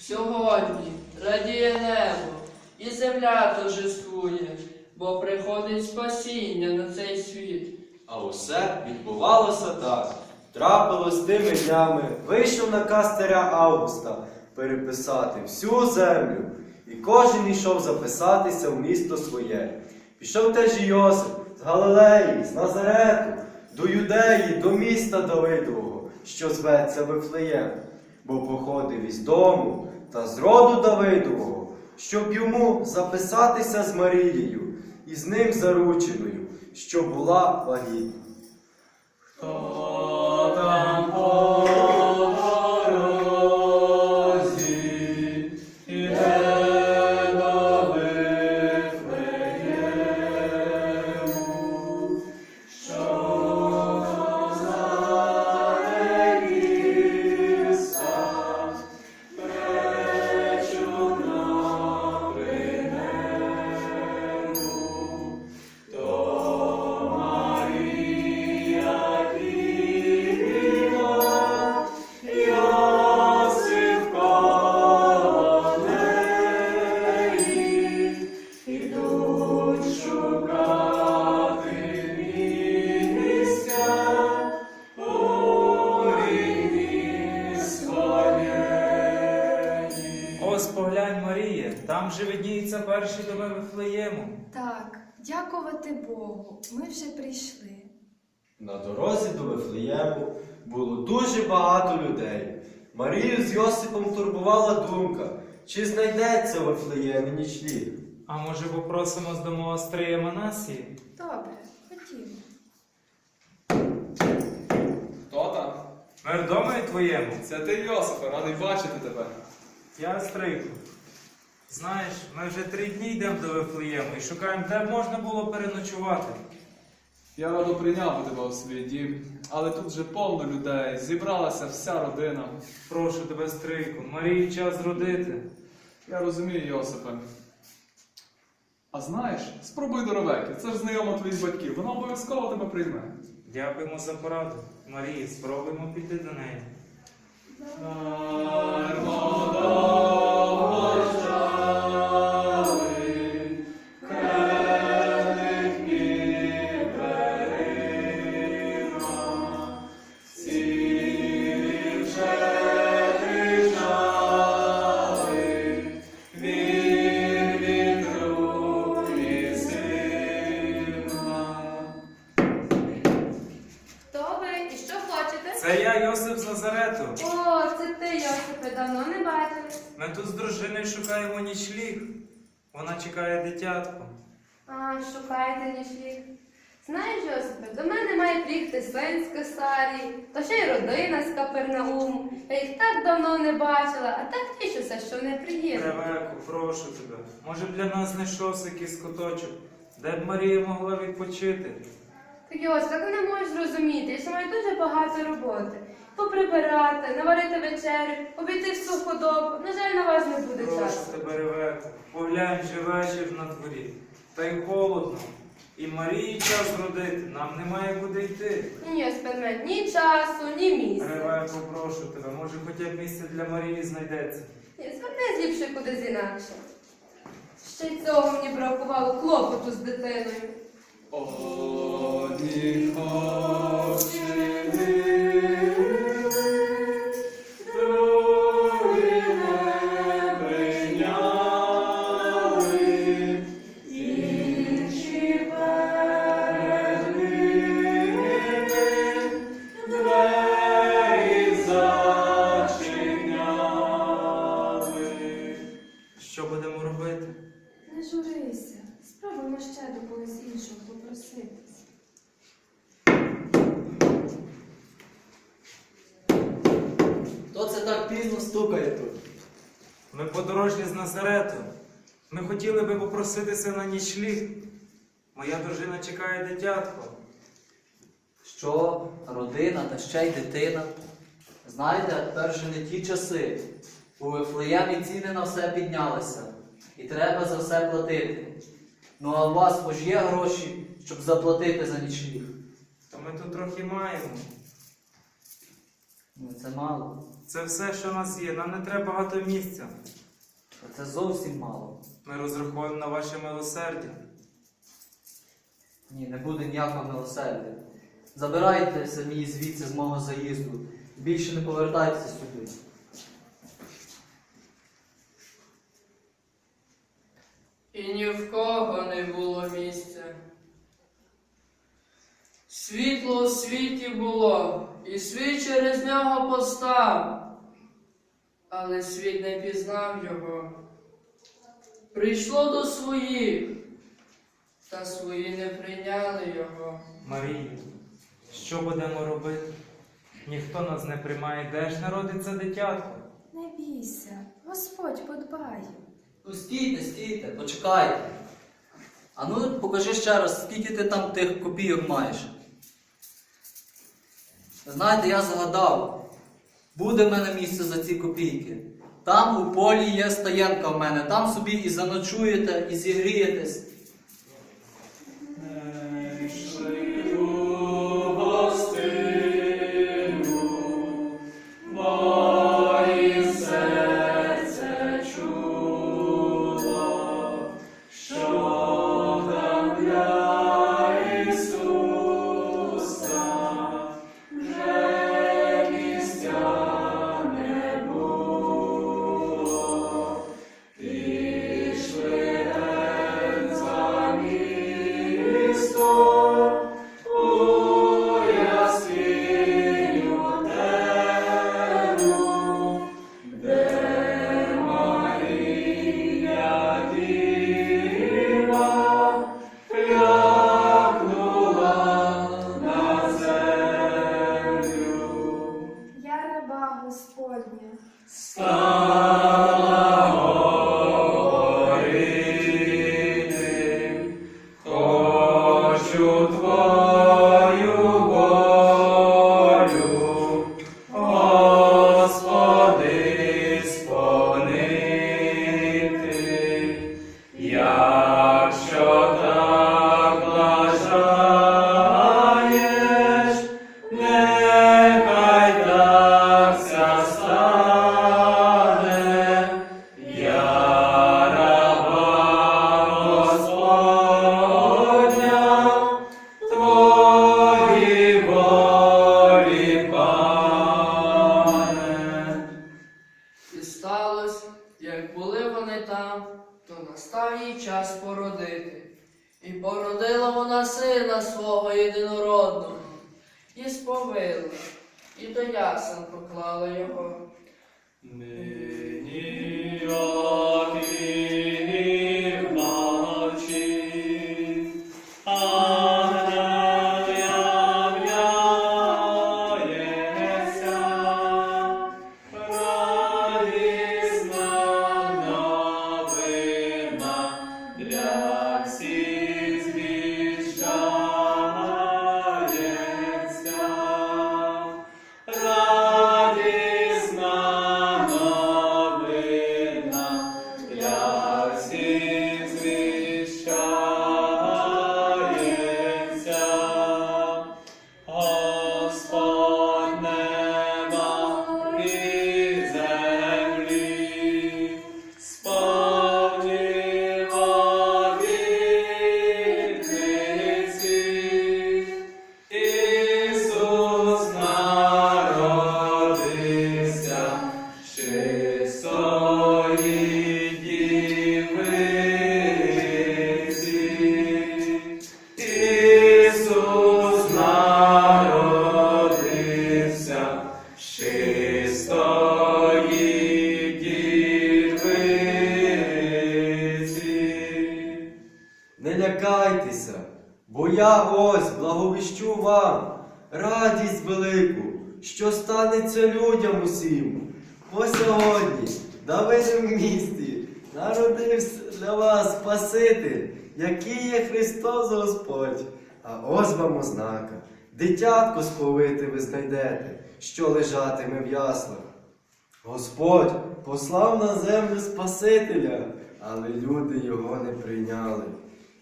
Сьогодні радіє небо, і земля торжествує, бо приходить спасіння на цей світ. А усе відбувалося так. Трапилось тими днями, вийшов наказ царя Августа переписати всю землю, і кожен йшов записатися в місто своє. Пішов теж Йосип з Галилеї, з Назарету, до Юдеї, до міста Давидового, що зветься Вифлеєм, бо походив із дому та з роду Давидового, щоб йому записатися з Марією і з ним зарученою, що була вагітна. Хто там перший до Вифлеєму. Так, дякувати Богу, ми вже прийшли. На дорозі до Вифлеєму було дуже багато людей. Марію з Йосипом турбувала думка, чи знайдеться в Вифлеємі нічліг. А може попросимо з дому Острия Манасії? Добре, ходімо. Хто там? Мир дома і твоєму. Це ти, Йосипе, радий бачити тебе. Я Острийку. Знаєш, ми вже три дні йдемо до Вифлеєму і шукаємо, де б можна було переночувати. Я радо прийняв тебе у свій дім, але тут вже повно людей, зібралася вся родина. Прошу тебе, Стрийку, Марії час зродити. Я розумію, Йосипе. А знаєш, спробуй до Ревеки, це ж знайома твоїх батьків, вона обов'язково тебе прийме. Дякуємо за пораду. Марії, спробуємо піти до неї. Нічліг. Вона чекає дитятко. А, шукаєте нічліг. Знаєш, Йосипе, до мене має приїхати син з Кесарії, то ще й родина з Капернауму. Я їх так давно не бачила, а так тішуся, що не приїду. Ревеку, прошу тебе. Може б для нас знайшовся якийсь куточок, де б Марія могла відпочити. Так Йосип, так не можеш зрозуміти, я ще маю дуже багато роботи. Поприбирати, наварити вечерю, обійти всю худобу. На жаль, на вас не буде Прошу часу. тебе, Ревеку, поглянь же вечір на дворі. Та й холодно. І Марії час родити, нам немає куди йти. Ні, Йосипе, ні часу, ні місця. Ревеку, прошу тебе, може хоча б місце для Марії знайдеться. Ні, звернись ліпше кудись інакше. Ще й цього мені бракувало клопоту з дитиною. Одні очі когось іншого попроситись. Хто це так пізно стукає тут? Ми подорожні з Назарету. Ми хотіли би попроситися на нічліг. Моя дружина чекає дитятко. Що, родина та ще й дитина? Знаєте, тепер вже не ті часи. У Вифлеємі ціни на все піднялися. І треба за все платити. Ну а у вас хоч є гроші, щоб заплатити за нічліг? То ми тут трохи маємо. Ну це мало. Це все, що в нас є. Нам не треба багато місця. Та Це зовсім мало. Ми розраховуємо на ваше милосердя. Ні, не буде ніякого милосердя. Забирайте самі звідси з мого заїзду. Більше не повертайтеся сюди. І ні в кого не було місця. Світло у світі було, і світ через нього постав, але світ не пізнав його. Прийшло до своїх, та свої не прийняли його. Марія, що будемо робити? Ніхто нас не приймає, де ж народиться дитятко? Не бійся, Господь подбає. Ну стійте, стійте, почекайте. А ну покажи ще раз, скільки ти там тих копійок маєш. Знаєте, я згадав, буде в мене місце за ці копійки. Там у полі є стоянка в мене, там собі і заночуєте, і зігрієтесь. Господня. Настав їй час породити. І породила вона сина свого єдинородного, і сповила, і до ясен поклала його. Нині огні народився для вас Спаситель, який є Христос Господь. А ось вам ознака. Дитятко сповити ви знайдете, що лежатиме в яслах. Господь послав на землю Спасителя, але люди його не прийняли.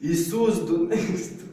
Ісус до них. стукав.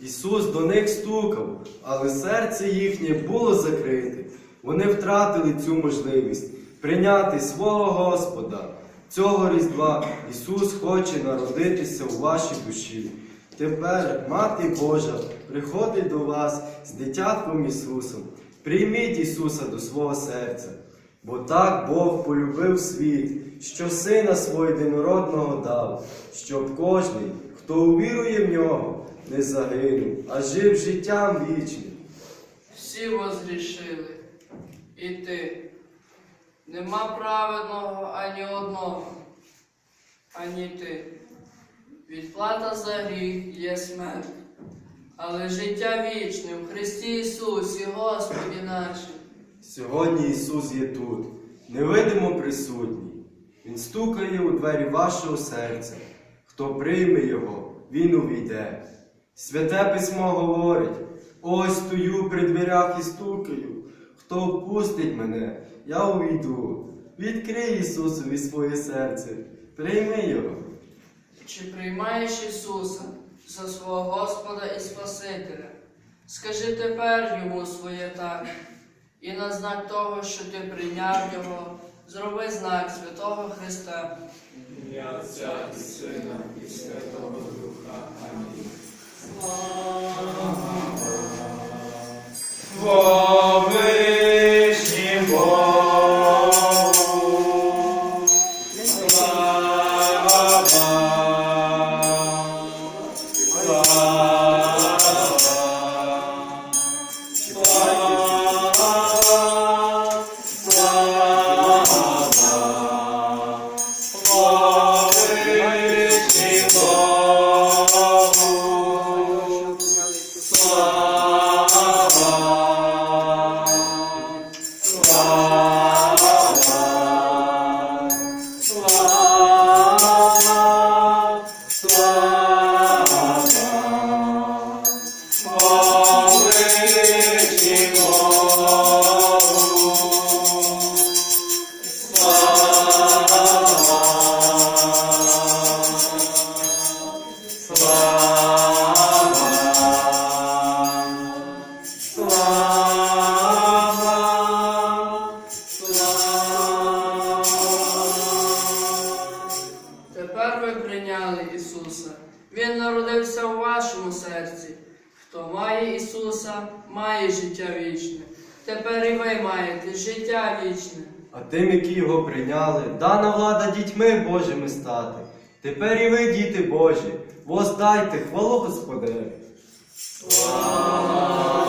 Ісус до них стукав, але серце їхнє було закрите. Вони втратили цю можливість прийняти свого Господа. Цього Різдва Ісус хоче народитися у вашій душі. Тепер Мати Божа приходить до вас з дитятком Ісусом. Прийміть Ісуса до свого серця, бо так Бог полюбив світ, що Сина свого єдинородного дав, щоб кожний, хто увірує в нього, не загинув, а жив життям вічним. Всі возгрішили, і ти. Нема праведного ані одного, ані ти. Відплата за гріх є смерть, але життя вічне в Христі Ісусі, Господі нашим. Сьогодні Ісус є тут, невидимо присутній. Він стукає у двері вашого серця. Хто прийме Його, Він увійде. Святе письмо говорить: ось стою при дверях і стукаю. Хто впустить мене, я увійду. Відкрий Ісусові своє серце, прийми Його. Чи приймаєш Ісуса за свого Господа і Спасителя? Скажи тепер йому своє так, і на знак того, що ти прийняв Його, зроби знак Святого Христа. і Сина, і святого Во вишнім ви прийняли Ісуса. Він народився у вашому серці. Хто має Ісуса, має життя вічне. Тепер і ви маєте життя вічне. А тим, які його прийняли, дана влада дітьми Божими стати. Тепер і ви, діти Божі, воздайте хвалу Господеві. Слава